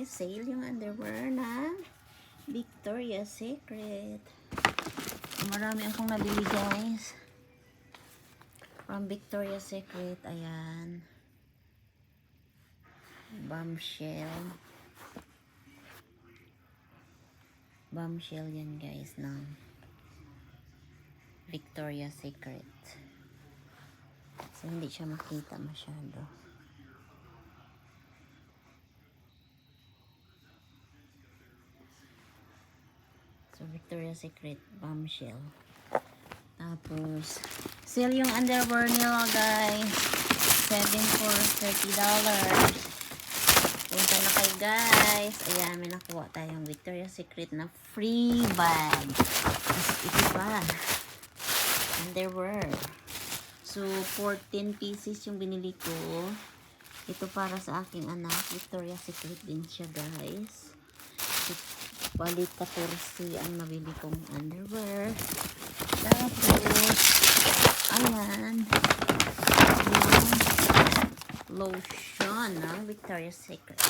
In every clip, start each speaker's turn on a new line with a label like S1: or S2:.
S1: guys, sale yung underwear na Victoria's Secret. Marami akong nabili guys. From Victoria's Secret. Ayan. Bombshell. Bombshell yan guys ng Victoria's Secret. So, hindi siya makita masyado. Victoria's Secret bombshell. Tapos, sale yung underwear nila, guys. 7 for $30. Punta na kayo, guys. Ayan, may nakuha tayong Victoria's Secret na free bag. Tapos, ito pa. Underwear. So, 14 pieces yung binili ko. Ito para sa aking anak. Victoria's Secret din siya, guys. Bali 14 ang nabili kong underwear. Tapos, ayan. Yung lotion ng Victoria's Secret.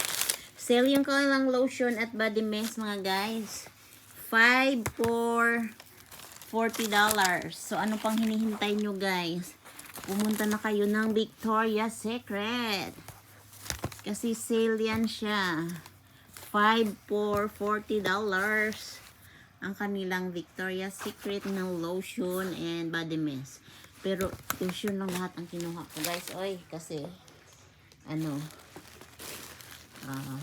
S1: Sale yung kanilang lotion at body mist mga guys. 5 for $40. So, ano pang hinihintay nyo guys? Pumunta na kayo ng Victoria's Secret. Kasi sale yan siya. 5 for $40 ang kanilang Victoria's Secret ng lotion and body mist. Pero lotion lang lahat ang kinuha ko guys. Oy, kasi ano ah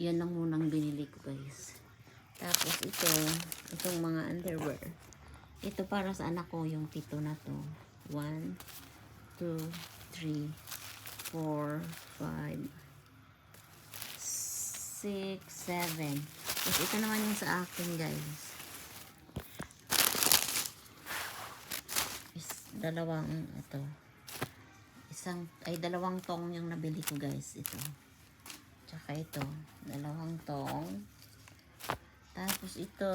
S1: yan lang munang binili ko guys. Tapos ito, itong mga underwear. Ito para sa anak ko yung pito na to. 1, 2, 3, 4, 5, 6, 7. Tapos ito naman yung sa akin, guys. Is, dalawang, ito. Isang, ay dalawang tong yung nabili ko, guys. Ito. Tsaka ito. Dalawang tong. Tapos ito.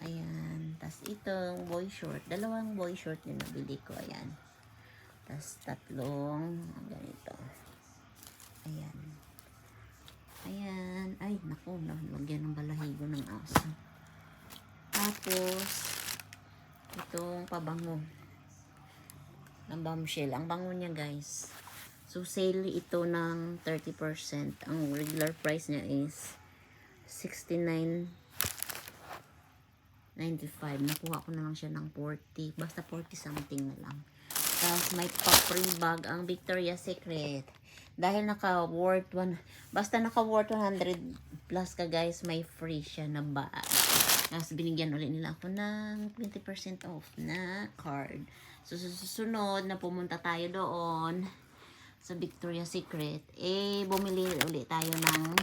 S1: Ayan. Tapos itong boy short. Dalawang boy short yung nabili ko. Ayan. Tapos tatlong ganito. Ayan. Ayan. Ay, naku, nalagyan ng balahibo ng aso. Tapos, itong pabango ng bombshell. Ang bango niya, guys. So, sale ito ng 30%. Ang regular price niya is 69 95. Nakuha ko na lang siya ng 40. Basta 40 something na lang. Tapos may pa-free bag ang Victoria's Secret. Dahil naka-worth one, basta naka-worth 100 plus ka guys, may free siya na bag. Tapos binigyan ulit nila ako ng 20% off na card. So susunod na pumunta tayo doon sa Victoria's Secret, eh bumili ulit tayo ng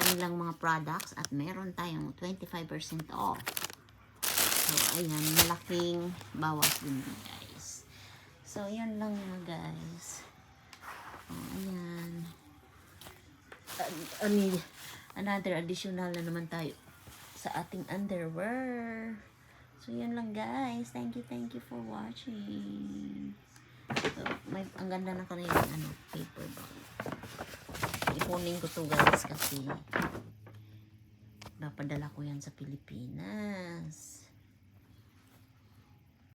S1: kanilang mga products at meron tayong 25% off. So, ayan, malaking bawas din guys. So, yan lang mga guys. Oh, ayan. Uh, ani, another additional na naman tayo sa ating underwear. So, yan lang guys. Thank you, thank you for watching. So, may, ang ganda na kanilang ano, paper bag ipunin ko to guys kasi napadala ko yan sa Pilipinas